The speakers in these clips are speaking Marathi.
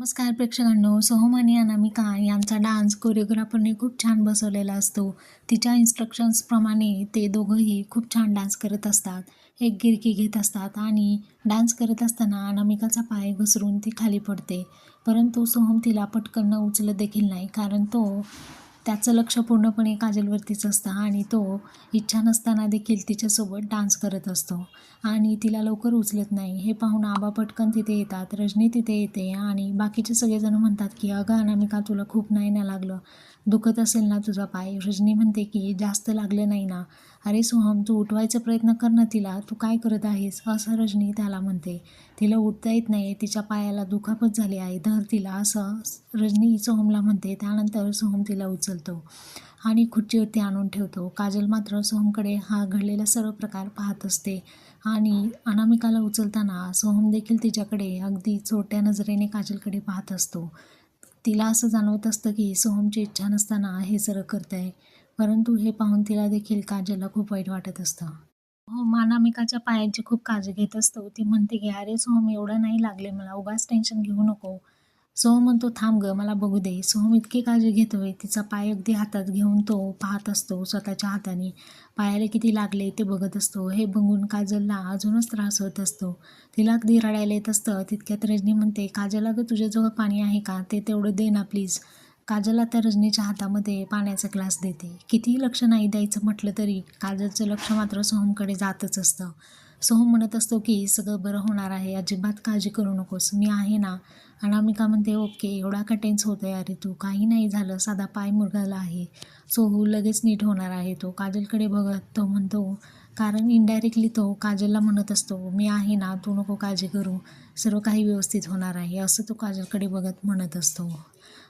नमस्कार प्रेक्षकांनो सोहम आणि अनामिका यांचा डान्स कोरिओग्राफरने खूप छान बसवलेला असतो. तिच्या इन्स्ट्रक्शन्सप्रमाणे ते दोघंही खूप छान डान्स करत असतात. एक गिरकी घेत असतात आणि डान्स करत असताना अनामिकाचा पाय घसरून ती खाली पडते. परंतु सोहम तिला पटकन उचलत देखील नाही कारण तो त्याचं लक्ष पूर्णपणे काजलवरतीच असतं आणि तो इच्छा नसताना देखील तिच्यासोबत डान्स करत असतो. आणि तिला लवकर उचलत नाही. हे पाहून आबा पटकन तिथे येतात. रजनी तिथे येते आणि बाकीचे सगळेजण म्हणतात की अगं अनामिका तुला खूप नाही ना लागलं? दुखत असेल ना तुझा पाय? रजनी म्हणते की जास्त लागलं नाही ना. अरे सोहम तू उठवायचा प्रयत्न कर ना तिला. तू काय करत आहेस? असं रजनी त्याला म्हणते. तिला उठता येत नाही. तिच्या पायाला दुखापत झाली आहे. धर तिला असं रजनी सोहमला म्हणते. त्यानंतर सोहम तिला उचल उचलतो आणि खुर्चीवरती आणून ठेवतो. काजल मात्र सोहमकडे हा घडलेला सर्व प्रकार पाहत असते आणि अनामिकाला उचलताना सोहम देखील तिच्याकडे अगदी छोट्या नजरेने काजलकडे पाहत असतो. तिला असं जाणवत असतं की सोहमची इच्छा नसताना हे सर्व करत आहे परंतु हे पाहून तिला देखील काजलला खूप वाईट वाटत असतं. हो अनामिकाच्या पायाची खूप काळजी घेत असतो. ती म्हणते की अरे सोहम एवढं नाही लागले मला. उगाच टेन्शन घेऊ नको. सोहम म्हणतो थांब ग मला बघू दे. सोहम इतकी काळजी घेतोय तिचा पाय अगदी हातात घेऊन तो पाहत असतो स्वतःच्या हाताने. पायाला किती लागले ते बघत असतो. हे बघून काजलला अजूनच त्रास होत असतो. तिला अगदी रडायला येत असतं. तितक्यात रजनी म्हणते काजल अगं तुझ्याजवळ पाणी आहे का? ते तेवढं दे ना प्लीज. काजल आता रजनीच्या हातामध्ये पाण्याचा ग्लास देते. कितीही लक्ष नाही द्यायचं म्हटलं तरी काजलचं लक्ष मात्र सोहमकडे जातच असतं. सोहम हो म्हणत असतो की सगळं बरं होणार आहे. अजिबात काळजी करू नकोस. मी आहे ना. अनामिका म्हणते ओके एवढा का टेन्स होतो आहे अरे तू काही नाही झालं. साधा पाय मुरगाला आहे. सोहू हो, लगेच नीट होणार आहे तो. काजलकडे बघत तो म्हणतो कारण इनडायरेक्टली तो काजलला म्हणत असतो मी आहे ना तू नको काळजी करू. सर्व काही व्यवस्थित होणार आहे. असं तो काजलकडे बघत म्हणत असतो.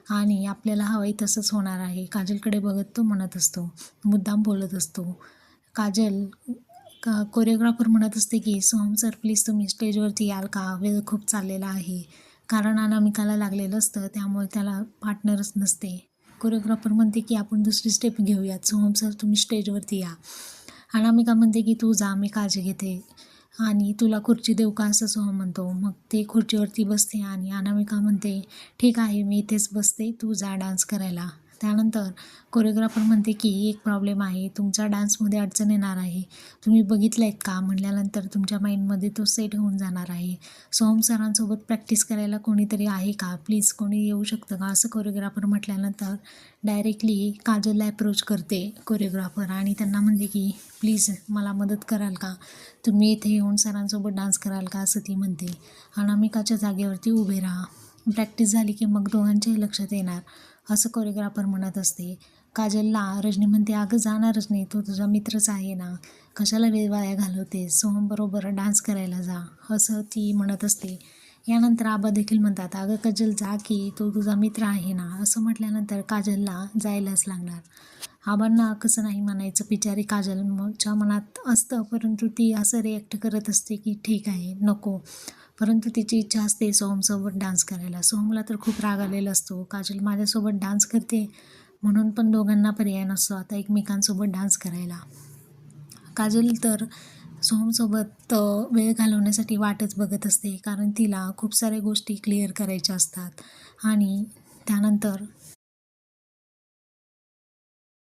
आणि आपल्याला हवाई तसंच होणार आहे. काजलकडे बघत तो म्हणत असतो मुद्दाम बोलत असतो काजल का कोरिओग्राफर म्हणत असते की सोहम सर प्लीज तुम्ही स्टेजवरती याल का? वेळ खूप चाललेला आहे. कारण अनामिकाला लागलेलं असतं त्यामुळे त्याला पार्टनरच नसते. कोरिओग्राफर म्हणते की आपण दुसरी स्टेप घेऊयात. सोहम सर तुम्ही स्टेजवरती या. अनामिका म्हणते की तू जा मी काळजी घेते. आणि तुला खुर्ची देऊ का? असं सोहम म्हणतो. मग ते खुर्चीवरती बसते आणि अनामिका म्हणते ठीक आहे मी इथेच बसते. तू जा डान्स करायला. त्यानंतर कोरिओग्राफर म्हणते की एक प्रॉब्लेम आहे. तुमचा डान्समध्ये अडचण येणार आहे. तुम्ही बघितलं आहेत का? म्हटल्यानंतर तुमच्या माइंडमध्ये तो सेट होऊन जाणार आहे. सोम सरांसोबत प्रॅक्टिस करायला कोणीतरी आहे का? प्लीज कोणी येऊ शकतं का? असं कोरिओग्राफर म्हटल्यानंतर डायरेक्टली काजलला अप्रोच करते कोरिओग्राफर आणि त्यांना म्हणते की प्लीज मला मदत कराल का? तुम्ही इथे येऊन सरांसोबत डान्स कराल का? असं ती म्हणते. अनामिकाच्या जागेवरती उभे राहा. प्रॅक्टिस झाली की मग दोघांच्याही लक्षात येणार. असं कोरिओग्राफर म्हणत असते. काजलला रजनी म्हणते अगं जाणारच नाही तो तुझा मित्रच आहे ना. कशाला वेळ वाया घालवते सोहमबरोबर डान्स करायला जा. असं ती म्हणत असते. यानंतर आबा देखील म्हणतात अगं काजल जा की तो तुझा मित्र आहे ना. असं म्हटल्यानंतर काजलला जायलाच लागणार. आबांना कसं नाही म्हणायचं बिचारी काजलच्या मनात असतं परंतु ती असं रिॲक्ट करत असते की ठीक आहे नको. परंतु तिची इच्छा असते सोहमसोबत डान्स करायला. सोहमला तर खूप राग आलेला असतो. काजल माझ्यासोबत डान्स करते म्हणून पण दोघांना पर्याय नसतो आता एकमेकांसोबत डान्स करायला. काजल तर सोहमसोबत वेळ घालवण्यासाठी वाटच बघत असते कारण तिला खूप साऱ्या गोष्टी क्लिअर करायच्या असतात. आणि त्यानंतर